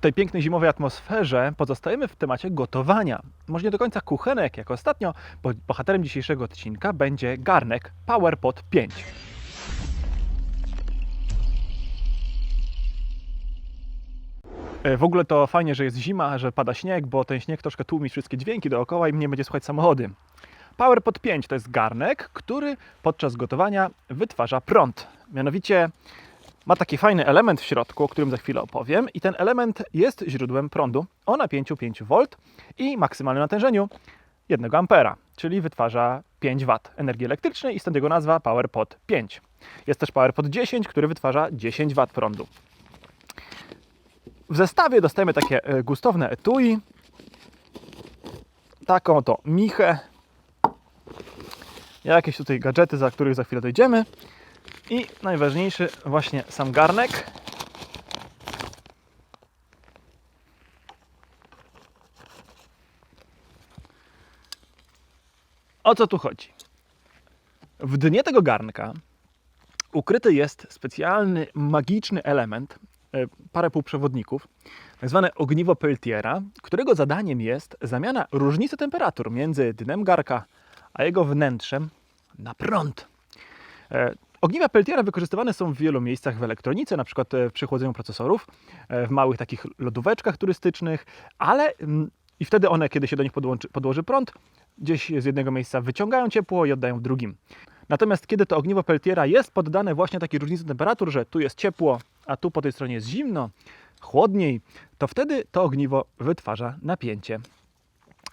W tej pięknej zimowej atmosferze pozostajemy w temacie gotowania. Może nie do końca kuchenek, jak ostatnio, bo bohaterem dzisiejszego odcinka będzie garnek PowerPod 5. E, W ogóle to fajnie, że jest zima, że pada śnieg, bo ten śnieg troszkę tłumi wszystkie dźwięki dookoła i mnie będzie słychać samochody. PowerPod 5 to jest garnek, który podczas gotowania wytwarza prąd. Mianowicie ma taki fajny element w środku, o którym za chwilę opowiem i ten element jest źródłem prądu o napięciu 5V i maksymalnym natężeniu 1 A, czyli wytwarza 5 W energii elektrycznej i stąd jego nazwa PowerPod 5. Jest też PowerPod 10, który wytwarza 10 W prądu. W zestawie dostajemy takie e, gustowne etui, taką to michę, jakieś tutaj gadżety, za których za chwilę dojdziemy i najważniejszy właśnie sam garnek. O co tu chodzi? W dnie tego garnka ukryty jest specjalny, magiczny element, e, parę półprzewodników, tak zwane ogniwo Peltiera, którego zadaniem jest zamiana różnicy temperatur między dnem garka a jego wnętrzem na prąd. Ogniwa Peltiera wykorzystywane są w wielu miejscach w elektronice, na przykład e, przy chłodzeniu procesorów, e, w małych takich lodóweczkach turystycznych, ale mm, i wtedy one, kiedy się do nich podłączy, podłoży prąd, gdzieś z jednego miejsca wyciągają ciepło i oddają w drugim. Natomiast kiedy to ogniwo Peltiera jest poddane właśnie takiej różnicy temperatur, że tu jest ciepło, a tu po tej stronie jest zimno, chłodniej, to wtedy to ogniwo wytwarza napięcie.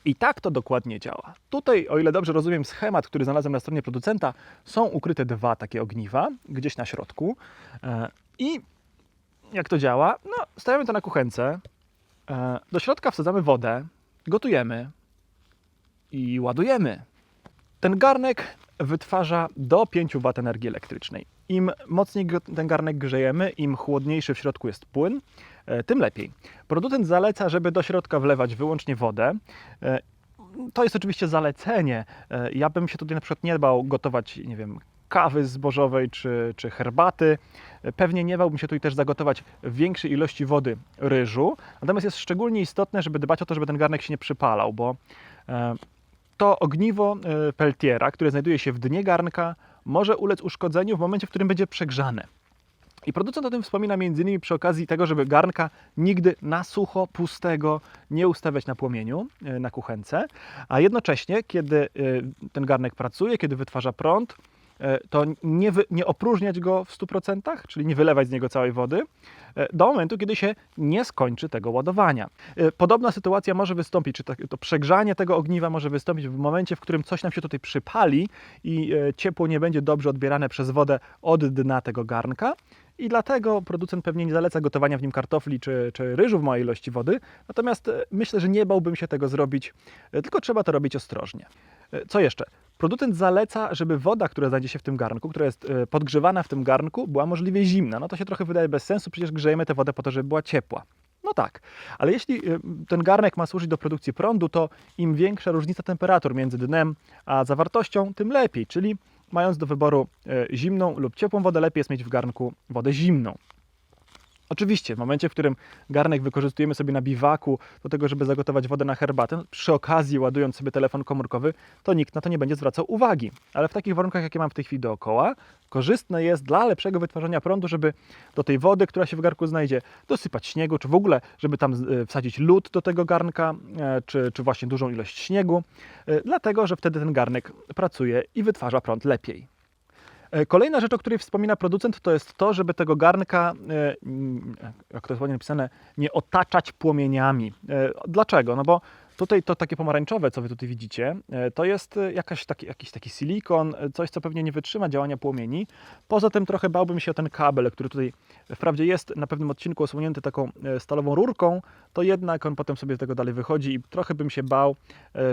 I tak to dokładnie działa. Tutaj, o ile dobrze rozumiem schemat, który znalazłem na stronie producenta, są ukryte dwa takie ogniwa gdzieś na środku. E, I jak to działa? No, stawiamy to na kuchence. e, Do środka wsadzamy wodę, gotujemy i ładujemy. Ten garnek wytwarza do 5 W energii elektrycznej. Im mocniej ten garnek grzejemy, im chłodniejszy w środku jest płyn, e, tym lepiej. Producent zaleca, żeby do środka wlewać wyłącznie wodę. E, To jest oczywiście zalecenie. E, Ja bym się tutaj na przykład nie bał gotować, nie wiem, kawy zbożowej czy, czy herbaty. Pewnie nie bałbym się tutaj też zagotować większej ilości wody ryżu. Natomiast jest szczególnie istotne, żeby dbać o to, żeby ten garnek się nie przypalał, bo to ogniwo Peltiera, które znajduje się w dnie garnka, może ulec uszkodzeniu w momencie, w którym będzie przegrzane. I producent o tym wspomina m.in. przy okazji tego, żeby garnka nigdy na sucho, pustego nie ustawiać na płomieniu, e, na kuchence, a jednocześnie, kiedy e, ten garnek pracuje, kiedy wytwarza prąd, to nie, wy, nie opróżniać go w 100%, czyli nie wylewać z niego całej wody, e, do momentu, kiedy się nie skończy tego ładowania. E, Podobna sytuacja może wystąpić, czy to przegrzanie tego ogniwa może wystąpić w momencie, w którym coś nam się tutaj przypali i e, ciepło nie będzie dobrze odbierane przez wodę od dna tego garnka. I dlatego producent pewnie nie zaleca gotowania w nim kartofli czy, czy ryżu w małej ilości wody. Natomiast e, myślę, że nie bałbym się tego zrobić, e, tylko trzeba to robić ostrożnie. E, Co jeszcze? Producent zaleca, żeby woda, która znajdzie się w tym garnku, która jest podgrzewana w tym garnku, była możliwie zimna. No to się trochę wydaje bez sensu, przecież grzejemy tę wodę po to, żeby była ciepła. No tak, ale jeśli ten garnek ma służyć do produkcji prądu, to im większa różnica temperatur między dnem a zawartością, tym lepiej. Czyli mając do wyboru y, zimną lub ciepłą wodę, lepiej jest mieć w garnku wodę zimną. Oczywiście, w momencie, w którym garnek wykorzystujemy sobie na biwaku do tego, żeby zagotować wodę na herbatę, przy okazji ładując sobie telefon komórkowy, to nikt na to nie będzie zwracał uwagi. Ale w takich warunkach, jakie mam w tej chwili dookoła, korzystne jest dla lepszego wytwarzania prądu, żeby do tej wody, która się w garnku znajdzie, dosypać śniegu, czy w ogóle, żeby tam e, wsadzić lód do tego garnka, e, czy, czy właśnie dużą ilość śniegu, e, dlatego, że wtedy ten garnek pracuje i wytwarza prąd lepiej. E, Kolejna rzecz, o której wspomina producent, to jest to, żeby tego garnka, e, jak to jest ładnie napisane, nie otaczać płomieniami. E, Dlaczego? No bo tutaj to takie pomarańczowe, co wy tutaj widzicie, to jest jakaś taki, jakiś taki silikon, coś, co pewnie nie wytrzyma działania płomieni. Poza tym trochę bałbym się o ten kabel, który tutaj wprawdzie jest na pewnym odcinku osłonięty taką stalową rurką, to jednak on potem sobie z tego dalej wychodzi i trochę bym się bał,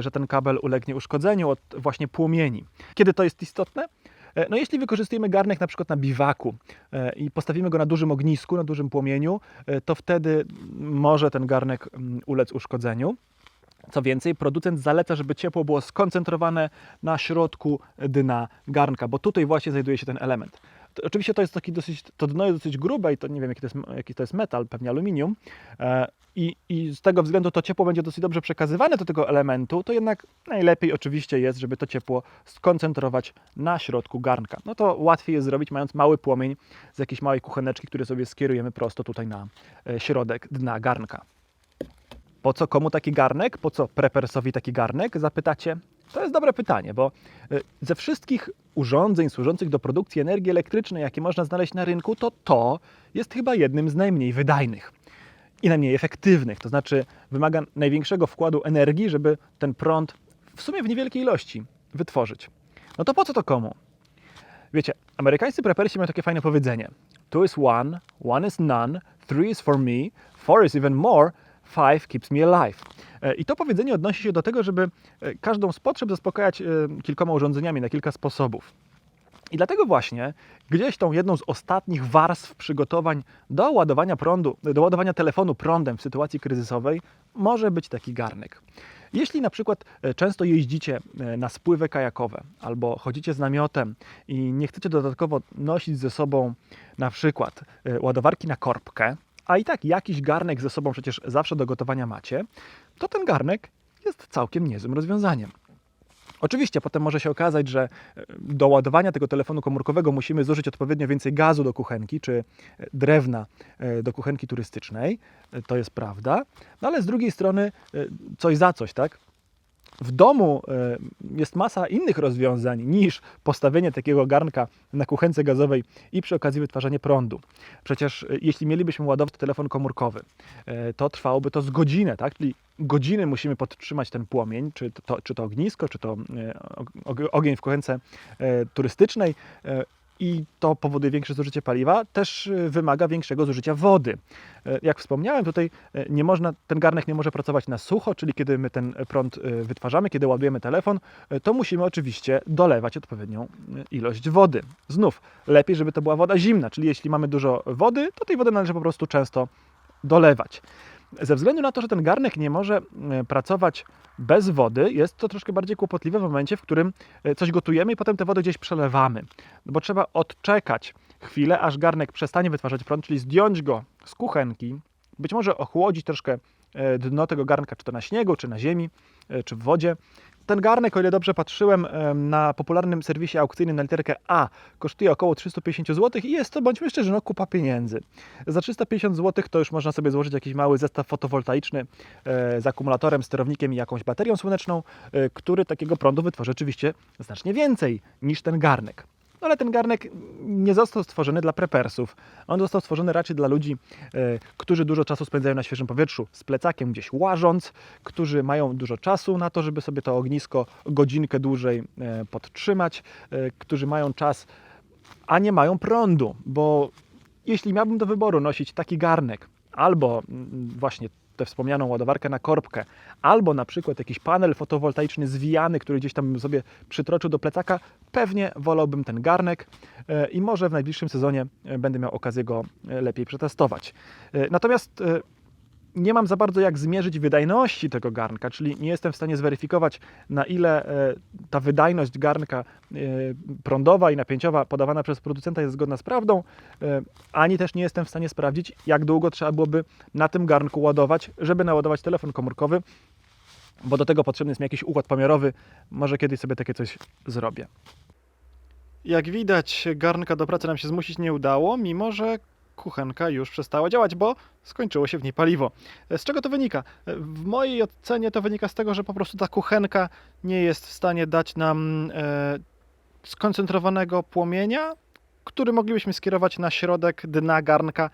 że ten kabel ulegnie uszkodzeniu od właśnie płomieni. Kiedy to jest istotne? E, No jeśli wykorzystujemy garnek na przykład na biwaku e, i postawimy go na dużym ognisku, na dużym płomieniu, e, to wtedy może ten garnek mm, ulec uszkodzeniu. Co więcej, producent zaleca, żeby ciepło było skoncentrowane na środku dna garnka, bo tutaj właśnie znajduje się ten element. To, oczywiście to jest taki dosyć, to dno jest dosyć grube i to nie wiem jaki to jest, jaki to jest metal, pewnie aluminium. E, i, i z tego względu to ciepło będzie dosyć dobrze przekazywane do tego elementu, to jednak najlepiej oczywiście jest, żeby to ciepło skoncentrować na środku garnka. No to łatwiej jest zrobić mając mały płomień z jakiejś małej kucheneczki, który sobie skierujemy prosto tutaj na e, środek dna garnka. Po co komu taki garnek? Po co prepersowi taki garnek? Zapytacie. To jest dobre pytanie, bo y, ze wszystkich urządzeń służących do produkcji energii elektrycznej, jakie można znaleźć na rynku, to to jest chyba jednym z najmniej wydajnych i najmniej efektywnych. To znaczy wymaga największego wkładu energii, żeby ten prąd w sumie w niewielkiej ilości wytworzyć. No to po co to komu? Wiecie, amerykańscy prepersi mają takie fajne powiedzenie. Two is one, one is none, three is for me, four is even more, five keeps me alive. E, I to powiedzenie odnosi się do tego, żeby e, każdą z potrzeb zaspokajać e, kilkoma urządzeniami na kilka sposobów. I dlatego właśnie gdzieś tą jedną z ostatnich warstw przygotowań do ładowania prądu, do ładowania telefonu prądem w sytuacji kryzysowej może być taki garnek. Jeśli na przykład często jeździcie na spływy kajakowe albo chodzicie z namiotem i nie chcecie dodatkowo nosić ze sobą na przykład ładowarki na korbkę, a i tak jakiś garnek ze sobą przecież zawsze do gotowania macie, to ten garnek jest całkiem niezłym rozwiązaniem. Oczywiście potem może się okazać, że e, do ładowania tego telefonu komórkowego musimy zużyć odpowiednio więcej gazu do kuchenki czy e, drewna e, do kuchenki turystycznej. To jest prawda. No ale z drugiej strony coś za coś, tak? W domu e, jest masa innych rozwiązań niż postawienie takiego garnka na kuchence gazowej i przy okazji wytwarzanie prądu. Przecież e, jeśli mielibyśmy ładować telefon komórkowy, e, to trwałoby to z godzinę, tak? Czyli godziny musimy podtrzymać ten płomień, czy to, czy to ognisko, czy to og- ogień w kuchence turystycznej. I to powoduje większe zużycie paliwa, też e, wymaga większego zużycia wody. E, Jak wspomniałem, tutaj e, nie można, ten garnek nie może pracować na sucho, czyli kiedy my ten prąd wytwarzamy, kiedy ładujemy telefon, to musimy oczywiście dolewać odpowiednią ilość wody. Znów, lepiej, żeby to była woda zimna, czyli jeśli mamy dużo wody, to tej wody należy po prostu często dolewać. Ze względu na to, że ten garnek nie może e, pracować bez wody, jest to troszkę bardziej kłopotliwe w momencie, w którym e, coś gotujemy i potem tę wodę gdzieś przelewamy. No bo trzeba odczekać chwilę, aż garnek przestanie wytwarzać prąd, czyli zdjąć go z kuchenki, być może ochłodzić troszkę e, dno tego garnka, czy to na śniegu, czy na ziemi, czy w wodzie. Ten garnek, o ile dobrze patrzyłem, em, na popularnym serwisie aukcyjnym na literkę A kosztuje około 350 zł i jest to, bądźmy szczerzy, no kupa pieniędzy. Za 350 zł to już można sobie złożyć jakiś mały zestaw fotowoltaiczny e, z akumulatorem, sterownikiem i jakąś baterią słoneczną, e, który takiego prądu wytworzy oczywiście znacznie więcej niż ten garnek. No ale ten garnek nie został stworzony dla prepersów. On został stworzony raczej dla ludzi, e, którzy dużo czasu spędzają na świeżym powietrzu z plecakiem gdzieś łażąc, którzy mają dużo czasu na to, żeby sobie to ognisko godzinkę dłużej e, podtrzymać, e, którzy mają czas, a nie mają prądu, bo jeśli miałbym do wyboru nosić taki garnek albo mm, właśnie tę wspomnianą ładowarkę na korbkę, albo na przykład jakiś panel fotowoltaiczny zwijany, który gdzieś tam sobie przytroczył do plecaka, pewnie wolałbym ten garnek e, i może w najbliższym sezonie e, będę miał okazję go e, lepiej przetestować. Natomiast nie mam za bardzo jak zmierzyć wydajności tego garnka, czyli nie jestem w stanie zweryfikować, na ile e, ta wydajność garnka e, prądowa i napięciowa podawana przez producenta jest zgodna z prawdą, e, ani też nie jestem w stanie sprawdzić, jak długo trzeba byłoby na tym garnku ładować, żeby naładować telefon komórkowy, bo do tego potrzebny jest mi jakiś układ pomiarowy. Może kiedyś sobie takie coś zrobię. Jak widać, garnka do pracy nam się zmusić nie udało, mimo że kuchenka już przestała działać, bo skończyło się w niej paliwo. Z czego to wynika? W mojej ocenie to wynika z tego, że po prostu ta kuchenka nie jest w stanie dać nam e, skoncentrowanego płomienia, który moglibyśmy skierować na środek dna garnka,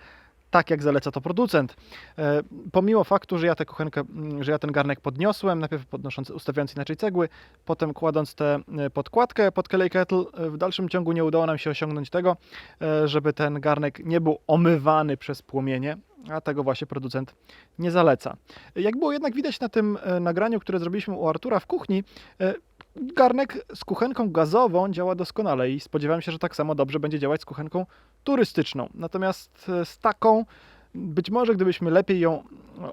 tak jak zaleca to producent. E, pomimo faktu, że ja tę kuchenkę, mm, że ja ten garnek podniosłem, najpierw podnosząc, ustawiając inaczej cegły, potem kładąc tę e, podkładkę pod Kelly Kettle, e, w dalszym ciągu nie udało nam się osiągnąć tego, żeby ten garnek nie był omywany przez płomienie, a tego właśnie producent nie zaleca. Jak było jednak widać na tym nagraniu, które zrobiliśmy u Artura w kuchni, garnek z kuchenką gazową działa doskonale i spodziewałem się, że tak samo dobrze będzie działać z kuchenką turystyczną. Natomiast e, z taką, być może gdybyśmy lepiej ją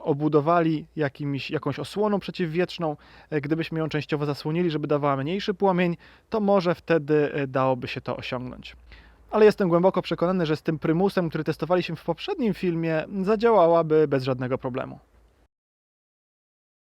obudowali jakimś, jakąś osłoną przeciwwietrzną, e, gdybyśmy ją częściowo zasłonili, żeby dawała mniejszy płomień, to może wtedy e, dałoby się to osiągnąć. Ale jestem głęboko przekonany, że z tym prymusem, który testowaliśmy w poprzednim filmie, zadziałałaby bez żadnego problemu.